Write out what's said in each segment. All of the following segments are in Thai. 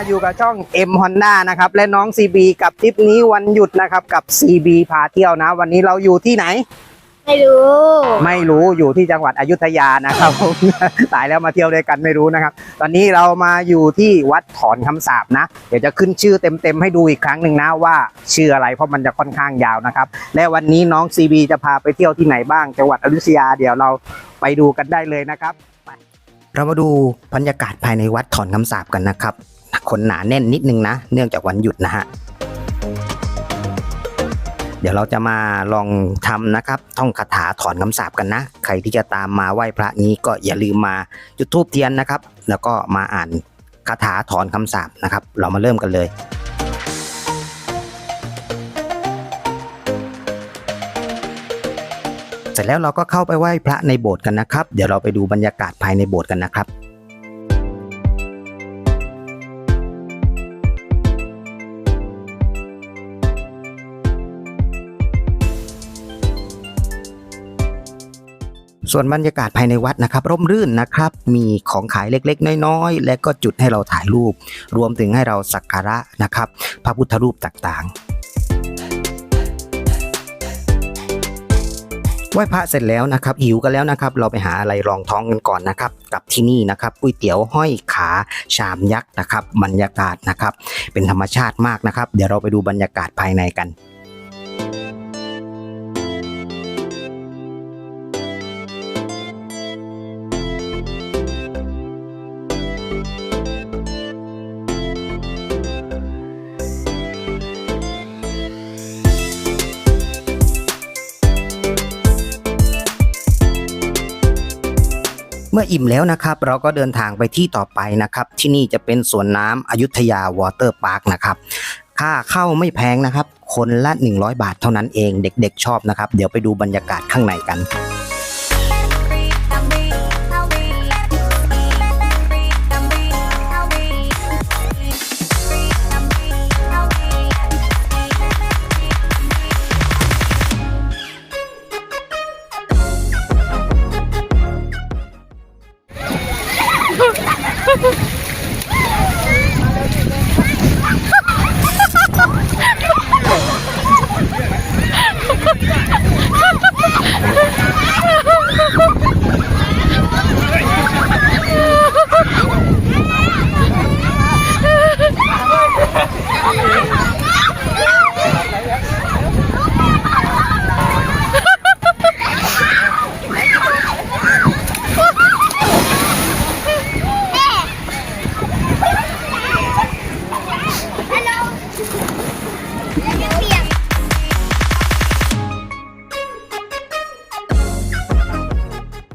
กับช่อง M Honda นะครับ และน้อง CB กับทริปนี้วันหยุดนะครับ กับ CB พาเที่ยวนะ วันนี้เราอยู่ที่ไหน ไม่รู้ ไม่รู้อยู่ที่จังหวัดอยุธยานะครับ ตายแล้วมาเที่ยวด้วยกันไม่รู้นะครับ ตอนนี้เรามาอยู่ที่วัดถอนคำสาบนะ เดี๋ยวจะขึ้นชื่อเต็มๆให้ดูอีกครั้งหนึ่งนะว่าชื่ออะไรเพราะมันจะค่อนข้างยาวนะครับ และวันนี้น้อง CB จะพาไปเที่ยวที่ไหนบ้าง จังหวัดอยุธยาเดี๋ยวเราไปดูกันได้เลยนะครับเรามาดูบรรยากาศภายในวัดถอนคำสาบกันนะครับ คนหนาแน่นนิดนึงนะ เนื่องจากวันหยุดนะฮะ เดี๋ยวเราจะมาลองทำนะครับ ท่องคาถาถอนคำสาปกันนะ ใครที่จะตามมาไหว้พระนี้ก็อย่าลืมมาจุดธูปเทียนนะครับ แล้วก็มาอ่านคาถาถอนคำสาปนะครับ เรามาเริ่มกันเลยเสร็จแล้วเราก็เข้าไปไหว้พระในโบสถ์กันนะครับ เดี๋ยวเราไปดูบรรยากาศภายในโบสถ์กันนะครับ ส่วนบรรยากาศภายในวัดนะครับ ร่มรื่นนะครับ มีของขายเล็กๆ น้อยๆ และก็จุดให้เราถ่ายรูป รวมถึงให้เราสักการะนะครับ พระพุทธรูปต่างๆไหว้พระเสร็จแล้วนะครับหิวกันแล้วนะครับ เราไปหาอะไรรองท้องกันก่อนนะครับ กับที่นี่นะครับก๋วยเตี๋ยวห้อยขาชามยักษ์นะครับ บรรยากาศนะครับ เป็นธรรมชาติมากนะครับ เดี๋ยวเราไปดูบรรยากาศภายในกัน เมื่ออิ่มแล้วนะครับ เราก็เดินทางไปที่ต่อไปนะครับ ที่นี่จะเป็นสวนน้ำอยุธยาวอเตอร์พาร์คนะครับค่าเข้าไม่แพงนะครับ คนละ 100 บาทเท่านั้นเองเด็กๆชอบนะครับ เดี๋ยวไปดูบรรยากาศข้างในกัน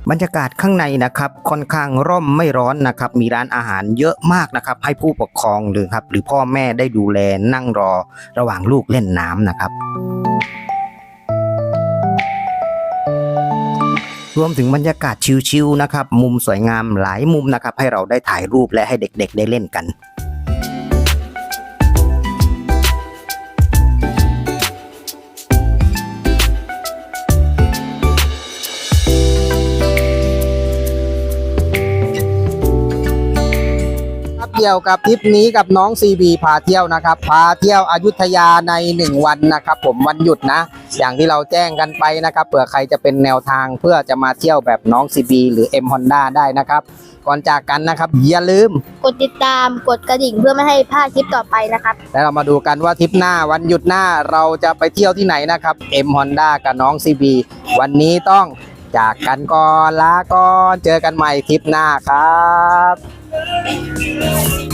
บรรยากาศข้างในนะครับค่อนข้างร่มไม่ร้อนนะครับมีร้านอาหารเยอะมากนะครับให้ผู้ปกครองหรือครับหรือพ่อแม่ได้ดูแลนั่งรอระหว่างลูกเล่นน้ำนะครับรวมถึงบรรยากาศชิลๆนะครับ มุมสวยงามหลายมุมนะครับ ให้เราได้ถ่ายรูปและให้เด็กๆได้เล่นกัน ครับเกี่ยวกับทริปนี้กับน้อง CB พาเที่ยวนะครับพาเที่ยวอยุธยาใน 1 วันนะครับผมวันหยุดนะ อย่างที่เราแจ้งกันไปนะครับเผื่อใครจะเป็นแนวทางเพื่อจะมาเที่ยวแบบน้อง CB หรือ M Honda ได้นะครับ ก่อนจากกันนะครับอย่าลืม กดติดตามกดกระดิ่งเพื่อไม่ให้พลาดคลิปต่อไปนะครับ แล้วเรามาดูกันว่าทริปหน้าวันหยุดหน้าเราจะไปเที่ยวที่ไหนนะครับ M Honda กับน้อง CB วันนี้ต้อง จากกันก่อนลาก่อนเจอกันใหม่ทริปหน้าครับ